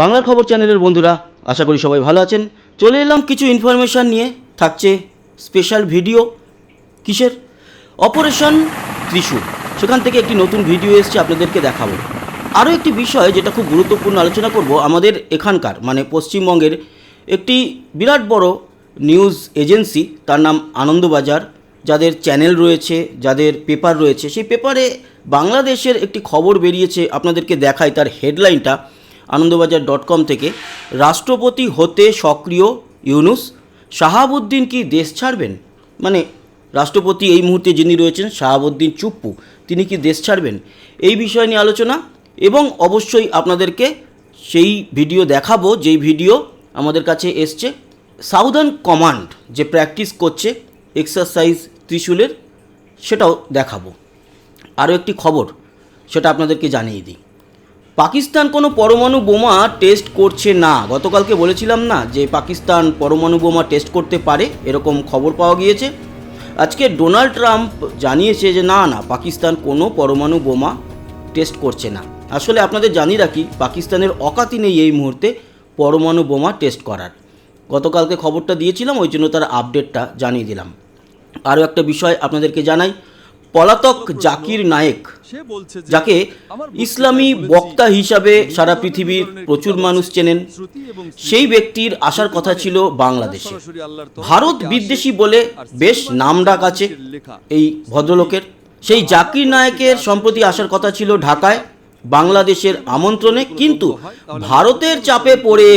বাংলার খবর চ্যানেলের বন্ধুরা, আশা করি সবাই ভালো আছেন। চলে এলাম কিছু ইনফরমেশান নিয়ে, থাকছে স্পেশাল ভিডিও কিসের? অপারেশন ত্রিশূল। সেখান থেকে একটি নতুন ভিডিও এসছে, আপনাদেরকে দেখাবো। আরও একটি বিষয় যেটা খুব গুরুত্বপূর্ণ আলোচনা করব, আমাদের এখানকার মানে পশ্চিমবঙ্গের একটি বিরাট বড় নিউজ এজেন্সি তার নাম আনন্দবাজার, যাদের চ্যানেল রয়েছে, যাদের পেপার রয়েছে। সেই পেপারে বাংলাদেশের একটি খবর বেরিয়েছে, আপনাদেরকে দেখায় তার হেডলাইনটা আনন্দবাজার ডট কম থেকে রাষ্ট্রপতি হতে সক্রিয় ইউনুস শাহাবুদ্দিন কি দেশ ছাড়বেন? মানে রাষ্ট্রপতি এই মুহূর্তে যিনি রয়েছেন, শাহাবুদ্দিন চুপ্পু, তিনি কি দেশ ছাড়বেন? এই বিষয় নিয়ে আলোচনা এবং অবশ্যই আপনাদেরকে সেই ভিডিও দেখাবো, যেই ভিডিও আমাদের কাছে এসছে। সাউদার্ন কমান্ড যে প্র্যাকটিস করছে এক্সারসাইজ ত্রিশূলের, সেটাও দেখাবো। আরও একটি খবর, সেটা আপনাদেরকে জানিয়ে দিই। পাকিস্তান কোনো পরমাণু বোমা টেস্ট করছে না। গতকালকে বলেছিলাম না যে পাকিস্তান পরমাণু বোমা টেস্ট করতে পারে, এরকম খবর পাওয়া গিয়েছে। আজকে ডোনাল্ড ট্রাম্প জানিয়েছে যে না না, পাকিস্তান কোনো পরমাণু বোমা টেস্ট করছে না। আসলে আপনাদের জানি রাখি, পাকিস্তানের অকাতি নেই এই মুহূর্তে পরমাণু বোমা টেস্ট করার। গতকালকে খবরটা দিয়েছিলাম, ওই জন্য তার আপডেটটা জানিয়ে দিলাম। আরও একটা বিষয় আপনাদেরকে জানাই পলাতক জাকির নায়েক যাকে ইসলামী বক্তা হিসাবে সারা পৃথিবীর প্রচুর মানুষ চেনেন। সেই ব্যক্তির আসার কথা ছিল বাংলাদেশে। ভারত বিদ্বেষী বলে বেশ নাম ডাক আছে এই ভদ্রলোকের। সেই জাকির নায়কের সম্প্রতি আসার কথা ছিল ঢাকায়। বাংলাদেশের আমন্ত্রণে কিন্তু ভারতের চাপে পড়ে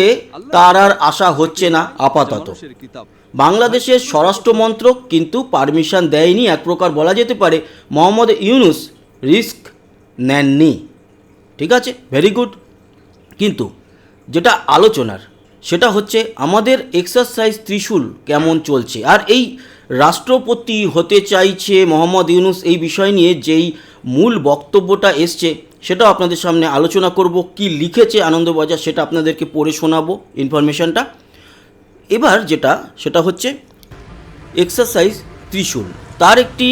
তার আর আশা হচ্ছে না আপাতত। বাংলাদেশের স্বরাষ্ট্র মন্ত্রক কিন্তু পারমিশন দেয়নি, এক প্রকার বলা যেতে পারে। মোহাম্মদ ইউনুস রিস্ক নেননি। ঠিক আছে? ভেরি গুড কিন্তু যেটা আলোচনার, সেটা হচ্ছে আমাদের এক্সারসাইজ ত্রিশূল কেমন চলছে? আর এই রাষ্ট্রপতি হতে চাইছে মোহাম্মদ ইউনুস এই বিষয় নিয়ে যেই মূল বক্তব্যটা এসছে, সেটাও আপনাদের সামনে আলোচনা করব। কি লিখেছে আনন্দবাজার, সেটা আপনাদেরকে পড়ে শোনাবো ইনফরমেশনটা এবার যেটা, সেটা হচ্ছে এক্সারসাইজ ত্রিশূল। তার একটি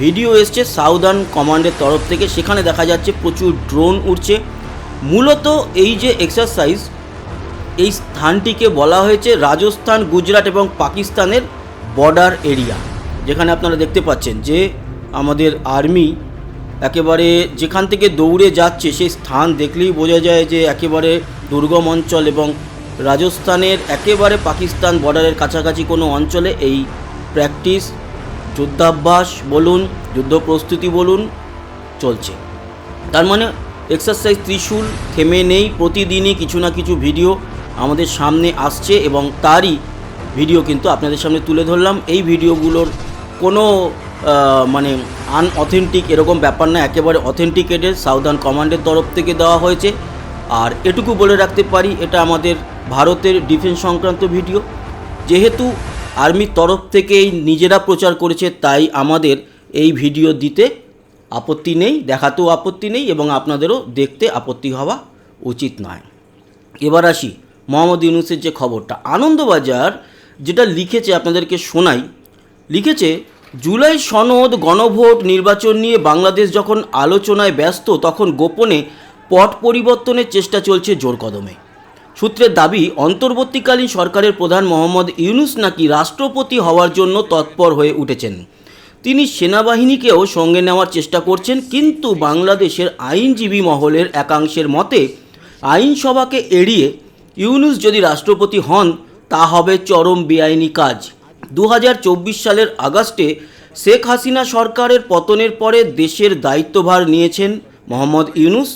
ভিডিও এসছে সাউদার্ন কমান্ডের তরফ থেকে। সেখানে দেখা যাচ্ছে প্রচুর ড্রোন উড়ছে। মূলত এই যে এক্সারসাইজ এই স্থানটিকে বলা হয়েছে রাজস্থান, গুজরাট এবং পাকিস্তানের বর্ডার এরিয়া যেখানে আপনারা দেখতে পাচ্ছেন যে আমাদের আর্মি একেবারে যেখান থেকে দৌড়ে যাচ্ছে, সেই স্থান দেখলেই বোঝা যায় যে একেবারে দুর্গম অঞ্চল এবং রাজস্থানের একেবারে পাকিস্তান বর্ডারের কাছাকাছি কোনো অঞ্চলে এই প্র্যাকটিস, যুদ্ধাভ্যাস বলুন যুদ্ধ প্রস্তুতি বলুন, চলছে। তার মানে এক্সারসাইজ ত্রিশূল থেমে নেই, প্রতিদিনই কিছু না কিছু ভিডিও আমাদের সামনে আসছে এবং তারই ভিডিও কিন্তু আপনাদের সামনে তুলে ধরলাম। এই ভিডিওগুলোর কোনো মানে আনঅথেন্টিক এরকম ব্যাপার না, একেবারে অথেন্টিকেটেড সাউদার্ন কমান্ডের তরফ থেকে দেওয়া হয়েছে। আর এটুকু বলে রাখতে পারি, এটা আমাদের ভারতের ডিফেন্স সংক্রান্ত ভিডিও যেহেতু আর্মির তরফ থেকেই নিজেরা প্রচার করেছে, তাই আমাদের এই ভিডিও দিতে আপত্তি নেই, দেখাতেও আপত্তি নেই এবং আপনাদেরও দেখতে আপত্তি হওয়া উচিত নয়। এবার আসি মোহাম্মদ ইউনুসের যে খবরটা। আনন্দবাজার যেটা লিখেছে আপনাদেরকে শোনাই, লিখেছে, জুলাই সনদ গণভোট নির্বাচন নিয়ে বাংলাদেশ যখন আলোচনায় ব্যস্ত, তখন গোপনে পট পরিবর্তনের চেষ্টা চলছে জোর কদমে। সূত্রের দাবি, অন্তর্বর্তীকালীন সরকারের প্রধান মোহাম্মদ ইউনুস নাকি রাষ্ট্রপতি হওয়ার জন্য তৎপর হয়ে উঠেছেন। তিনি সেনাবাহিনীকেও সঙ্গে নেওয়ার চেষ্টা করছেন, কিন্তু বাংলাদেশের আইনজীবী মহলের একাংশের মতে, আইনসভাকে এড়িয়ে ইউনুস যদি রাষ্ট্রপতি হন, তা হবে চরম বেআইনি কাজ। দু হাজার চব্বিশ সালের আগস্টে শেখ হাসিনা সরকারের পতনের পরে দেশের দায়িত্বভার নিয়েছেন মোহাম্মদ ইউনুস।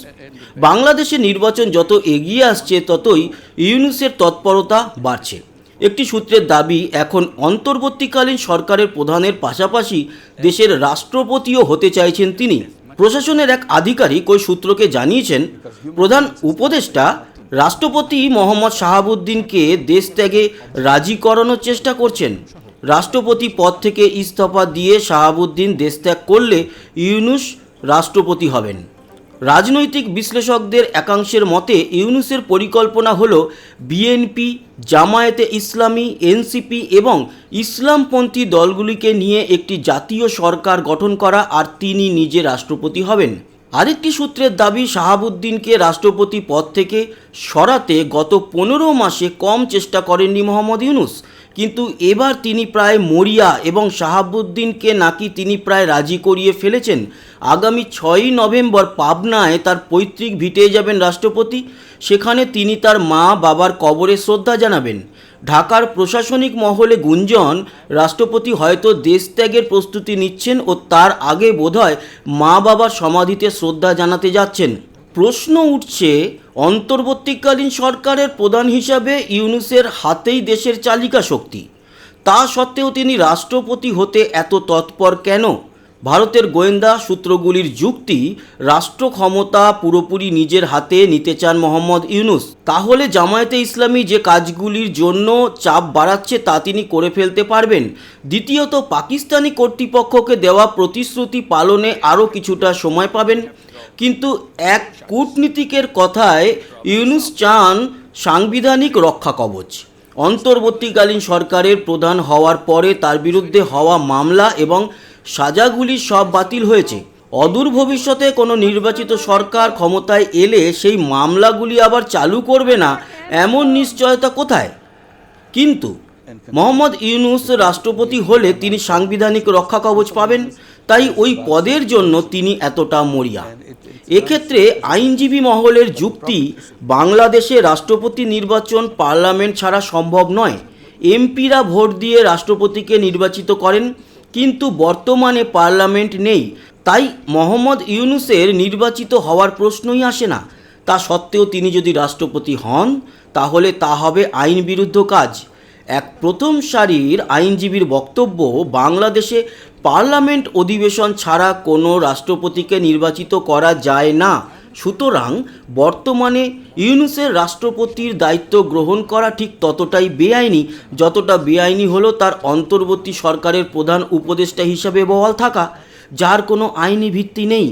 বাংলাদেশে নির্বাচন যত এগিয়ে আসছে, ততই ইউনুসের তৎপরতা বাড়ছে। একটি সূত্রের দাবি, এখন অন্তর্বর্তীকালীন সরকারের প্রধানের পাশাপাশি দেশের রাষ্ট্রপতিও হতে চাইছেন তিনি। প্রশাসনের এক আধিকারিক ওই সূত্রকে জানিয়েছেন, প্রধান উপদেষ্টা রাষ্ট্রপতি মোহাম্মদ শাহাবুদ্দিনকে দেশ ত্যাগে রাজি করানোর চেষ্টা করছেন। রাষ্ট্রপতি পদ থেকে ইস্তফা দিয়ে শাহাবুদ্দিন দেশ ত্যাগ করলে ইউনুস রাষ্ট্রপতি হবেন। রাজনৈতিক বিশ্লেষকদের একাংশের মতে, ইউনুসের পরিকল্পনা হল বিএনপি, জামায়াতে ইসলামী, এনসিপি এবং ইসলামপন্থী দলগুলিকে নিয়ে একটি জাতীয় সরকার গঠন করা, আর তিনি নিজে রাষ্ট্রপতি হবেন। আরেকটি সূত্রের দাবি, শাহাবুদ্দিনকে রাষ্ট্রপতি পদ থেকে সরাতে গত পনেরো মাসে কম চেষ্টা করেননি মোহাম্মদ ইউনুস। কিন্তু এবার তিনি প্রায় মরিয়া এবং শাহাবুদ্দিনকে নাকি তিনি প্রায় রাজি করিয়ে ফেলেছেন। আগামী ছয়ই নভেম্বর পাবনায় তার পৈতৃক ভিটে যাবেন রাষ্ট্রপতি। সেখানে তিনি তার মা বাবার কবরে শ্রদ্ধা জানাবেন। ঢাকার প্রশাসনিক মহলে গুঞ্জন, রাষ্ট্রপতি হয়তো দেশত্যাগের প্রস্তুতি নিচ্ছেন ও তার আগে বোধহয় মা বাবার সমাধিতে শ্রদ্ধা জানাতে যাচ্ছেন। প্রশ্ন উঠছে অন্তর্বর্তীকালীন সরকারের প্রধান হিসাবে ইউনুসের হাতেই দেশের চালিকা শক্তি। তা সত্ত্বেও তিনি রাষ্ট্রপতি হতে এত তৎপর কেন? ভারতের গোয়েন্দা সূত্রগুলির যুক্তি রাষ্ট্র ক্ষমতা পুরোপুরি নিজের হাতে নিতে চান মোহাম্মদ ইউনুস। তাহলে জামায়াতে ইসলামী যে কাজগুলির জন্য চাপ বাড়াচ্ছে তা তিনি করে ফেলতে পারবেন। দ্বিতীয়ত, পাকিস্তানি কর্তৃপক্ষকে দেওয়া প্রতিশ্রুতি পালনে আরও কিছুটা সময় পাবেন। কিন্তু এক কূটনীতিকের কথায় ইউনুস চান সাংবিধানিক রক্ষা কবচ। অন্তর্বর্তীকালীন সরকারের প্রধান হওয়ার পরে তার বিরুদ্ধে হওয়া মামলা এবং সাজাগুলি সব বাতিল হয়েছে। অদূর ভবিষ্যতে কোনো নির্বাচিত সরকার ক্ষমতায় এলে সেই মামলাগুলি আবার চালু করবে না, এমন নিশ্চয়তা কোথায়? কিন্তু মোহাম্মদ ইউনুস রাষ্ট্রপতি হলে তিনি সাংবিধানিক রক্ষা কবচ পাবেন। তাই ওই পদের জন্য তিনি এতটা মরিয়া। এক্ষেত্রে আইনজীবী মহলের যুক্তি, বাংলাদেশে রাষ্ট্রপতি নির্বাচন পার্লামেন্ট ছাড়া সম্ভব নয়। এমপিরা ভোট দিয়ে রাষ্ট্রপতিকে নির্বাচিত করেন, কিন্তু বর্তমানে পার্লামেন্ট নেই। তাই মোহাম্মদ ইউনুসের নির্বাচিত হওয়ার প্রশ্নই আসে না। তা সত্ত্বেও তিনি যদি রাষ্ট্রপতি হন, তাহলে তা হবে আইন বিরুদ্ধ কাজ। এক প্রথম সারির আইনজীবীর বক্তব্য, বাংলাদেশে পার্লামেন্ট অধিবেশন ছাড়া কোনো রাষ্ট্রপতিকে নির্বাচিত করা যায় না। সুতরাং বর্তমানে ইউনুসের রাষ্ট্রপতির দায়িত্ব গ্রহণ করা ঠিক ততটাই বেআইনি, যতটা বেআইনি হলো তার অন্তর্বর্তী সরকারের প্রধান উপদেষ্টা হিসাবে বহাল থাকা, যার কোনো আইনি ভিত্তি নেই।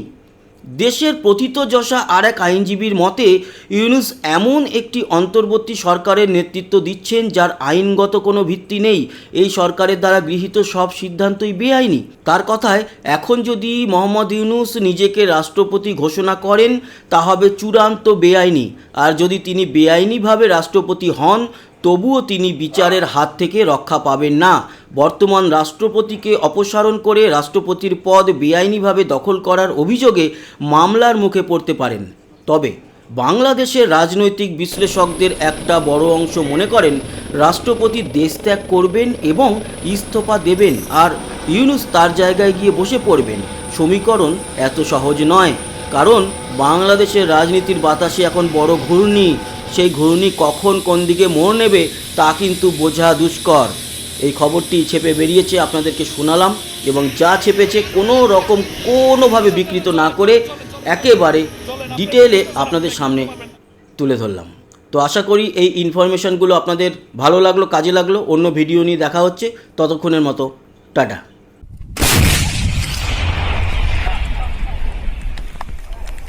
দেশের প্রথিতযশা আর এক আইনজীবীর মতে, ইউনুস এমন একটি অন্তর্বর্তী সরকারের নেতৃত্ব দিচ্ছেন যার আইনগত কোনো ভিত্তি নেই। এই সরকারের দ্বারা গৃহীত সব সিদ্ধান্তই বেআইনি। তার কথায়, এখন যদি মোহাম্মদ ইউনুস নিজেকে রাষ্ট্রপতি ঘোষণা করেন, তা হবে চূড়ান্ত বেআইনি। আর যদি তিনি বেআইনিভাবে রাষ্ট্রপতি হন, তবুও তিনি বিচারের হাত থেকে রক্ষা পাবেন না। বর্তমান রাষ্ট্রপতিকে অপসারণ করে রাষ্ট্রপতির পদ বেআইনিভাবে দখল করার অভিযোগে মামলার মুখে পড়তে পারেন। তবে বাংলাদেশের রাজনৈতিক বিশ্লেষকদের একটা বড় অংশ মনে করেন, রাষ্ট্রপতি দেশত্যাগ করবেন এবং ইস্তফা দেবেন আর ইউনুস তার জায়গায় গিয়ে বসে পড়বেন। সমীকরণ এত সহজ নয়, কারণ বাংলাদেশের রাজনীতির বাতাসে এখন বড় ঘূর্ণি। সেই ঘূর্ণি কখন কোন দিকে মোড় নেবে তা কিন্তু বোঝা দুষ্কর। এই খবরটি ছেপে বেরিয়েছে, আপনাদেরকে শোনালাম এবং যা ছেপেছে কোনো রকম কোনোভাবে বিকৃত না করে একেবারে ডিটেলে আপনাদের সামনে তুলে ধরলাম। তো আশা করি এই ইনফরমেশানগুলো আপনাদের ভালো লাগল, কাজে লাগল। অন্য ভিডিও নিয়ে দেখা হচ্ছে। ততক্ষণের মতো, টাটা।